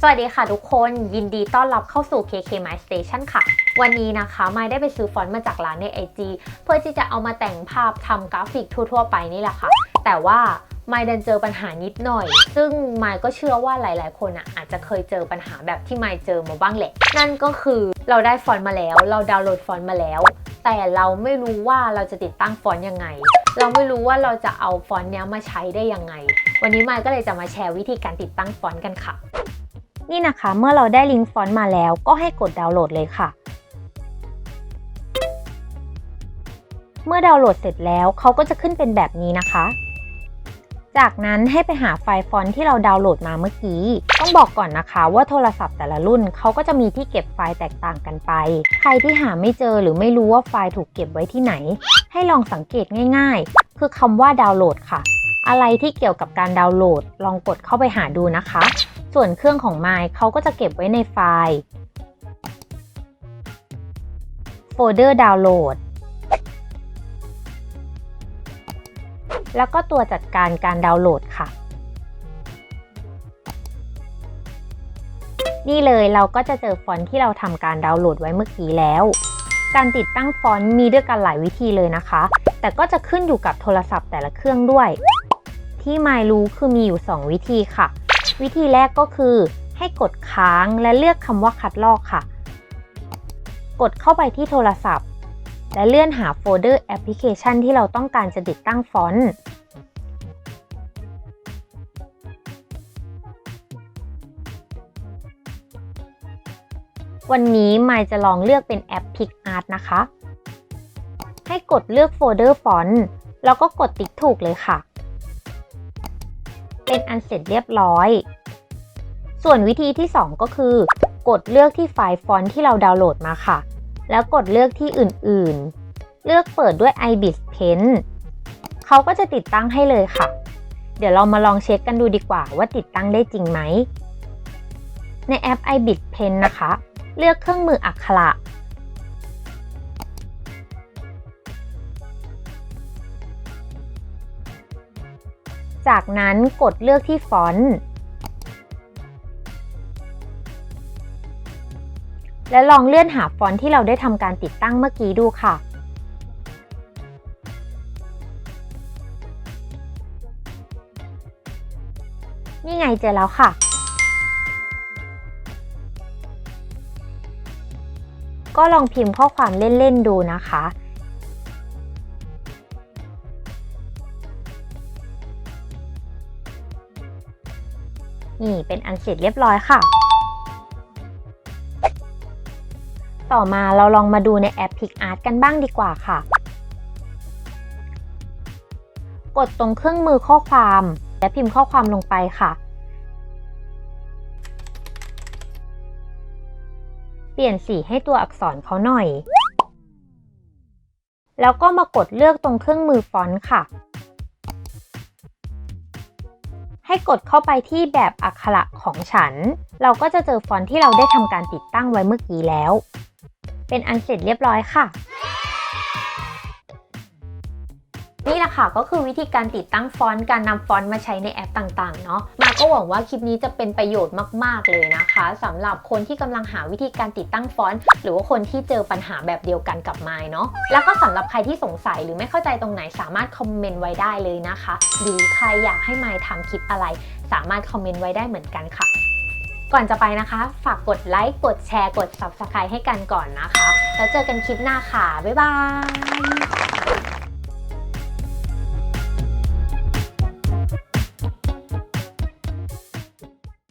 สวัสดีค่ะทุกคนยินดีต้อนรับเข้าสู่ KK My Station ค่ะ วันนี้นะคะไมายได้ไปซื้อฟอนต์มาจากร้านใน IG เพื่อที่จะเอามาแต่งภาพทำกราฟิกทั่วๆ ไปนี่แหละค่ะ แต่ว่าไมายดันเจอปัญหานิดหน่อย ซึ่งไมายก็เชื่อว่าหลายๆ คนอะอาจจะเคยเจอปัญหาแบบที่ไมายเจอมาบ้างแหละ นั่นก็คือเราได้ฟอนต์มาแล้ว เราดาวน์โหลดฟอนต์มาแล้ว แต่เราไม่รู้ว่าเราจะติดตั้งฟอนต์ยังไง เราไม่รู้ว่าเราจะเอาฟอนต์เนี้ยมาใช้ได้ยังไง วันนี้ไมายก็เลยจะมาแชร์วิธีการติดตั้งฟอนต์กันค่ะ นี่นะคะ เมื่อเราได้ลิงก์ฟอนต์มาแล้วก็ให้กดดาวน์โหลดเลยค่ะ เมื่อดาวน์โหลดเสร็จแล้วเขาก็จะขึ้นเป็นแบบนี้นะคะ จากนั้นให้ไปหาไฟล์ฟอนต์ที่เราดาวน์โหลดมาเมื่อกี้ ต้องบอกก่อนนะคะว่าโทรศัพท์แต่ละรุ่นเขาก็จะมีที่เก็บไฟล์แตกต่างกันไป ใครที่หาไม่เจอหรือไม่รู้ว่าไฟล์ถูกเก็บไว้ที่ไหน ให้ลองสังเกตง่าย ๆ คือคำว่าดาวน์โหลดค่ะอะไรที่เกี่ยวกับการดาวน์โหลด ลองกดเข้าไปหาดูนะคะ ส่วนเครื่องของ m ม c เขาก็จะเก็บไว้ในไฟล์โฟลเดอร์ดาวน์โหลด แล้วก็ตัวจัดการการดาวน์โหลดค่ะ นี่เลยเราก็จะเจอฟอนต์ที่เราทำการดาวน์โหลดไว้เมื่อกี้แล้ว การติดตั้งฟอนต์มีด้วยกันหลายวิธีเลยนะคะ แต่ก็จะขึ้นอยู่กับโทรศัพท์แต่ละเครื่องด้วย ที่ไมรู้คือมีอยู่ 2 วิธีค่ะ วิธีแรกก็คือให้กดค้างและเลือกคำว่าคัดลอกค่ะ กดเข้าไปที่โทรศัพท์ และเลื่อนหาโฟลเดอร์แอปพลิเคชันที่เราต้องการจะติดตั้งฟอนต์วันนี้มายจะลองเลือกเป็นแอป PicArt นะคะ ให้กดเลือกโฟลเดอร์ฟอนต์แล้วก็กดติ๊กถูกเลยค่ะ เป็นอันเสร็จเรียบร้อย ส่วนวิธีที่ 2 ก็คือ กดเลือกที่ไฟล์ฟอนต์ที่เราดาวน์โหลดมาค่ะ แล้วกดเลือกที่อื่นๆ เลือกเปิดด้วย ibis pen เขาก็จะติดตั้งให้เลยค่ะ เดี๋ยวเรามาลองเช็คกันดูดีกว่าว่าติดตั้งได้จริงไหม ในแอป ibis pen นะคะ เลือกเครื่องมืออักขระ จากนั้นกดเลือกที่ฟอนต์และลองเลื่อนหาฟอนต์ที่เราได้ทำการติดตั้งเมื่อกี้ดูค่ะ นี่ไงเจอแล้วค่ะ ก็ลองพิมพ์ข้อความเล่น ๆ ดูนะคะ นี่เป็นอันเสร็จเรียบร้อยค่ะ ต่อมาเราลองมาดูในแอป PicArt กันบ้างดีกว่าค่ะ กดตรงเครื่องมือข้อความ และพิมพ์ข้อความลงไปค่ะ เปลี่ยนสีให้ตัวอักษรเขาหน่อย แล้วก็มากดเลือกตรงเครื่องมือฟอนต์ค่ะ ให้กดเข้าไปที่แบบอักขระของฉัน เราก็จะเจอฟอนต์ที่เราได้ทำการติดตั้งไว้เมื่อกี้แล้ว เป็นอันเสร็จเรียบร้อยค่ะ นี่แหละค่ะก็คือวิธีการติดตั้งฟอนต์การนำฟอนต์มาใช้ในแอปต่างๆเนาะมาก็หวังว่าคลิปนี้จะเป็นประโยชน์มากๆเลยนะคะสำหรับคนที่กำลังหาวิธีการติดตั้งฟอนต์หรือว่าคนที่เจอปัญหาแบบเดียวกันกับไมล์เนาะแล้วก็สำหรับใครที่สงสัยหรือไม่เข้าใจตรงไหนสามารถคอมเมนต์ไว้ได้เลยนะคะ หรือใครอยากให้ไมล์ทำคลิปอะไร สามารถคอมเมนต์ไว้ได้เหมือนกันค่ะก่อนจะไปนะคะ ฝากกดไลค์ กดแชร์ กด Subscribe ให้กันก่อนนะคะ แล้วเจอกันคลิปหน้าค่ะ บ๊ายบาย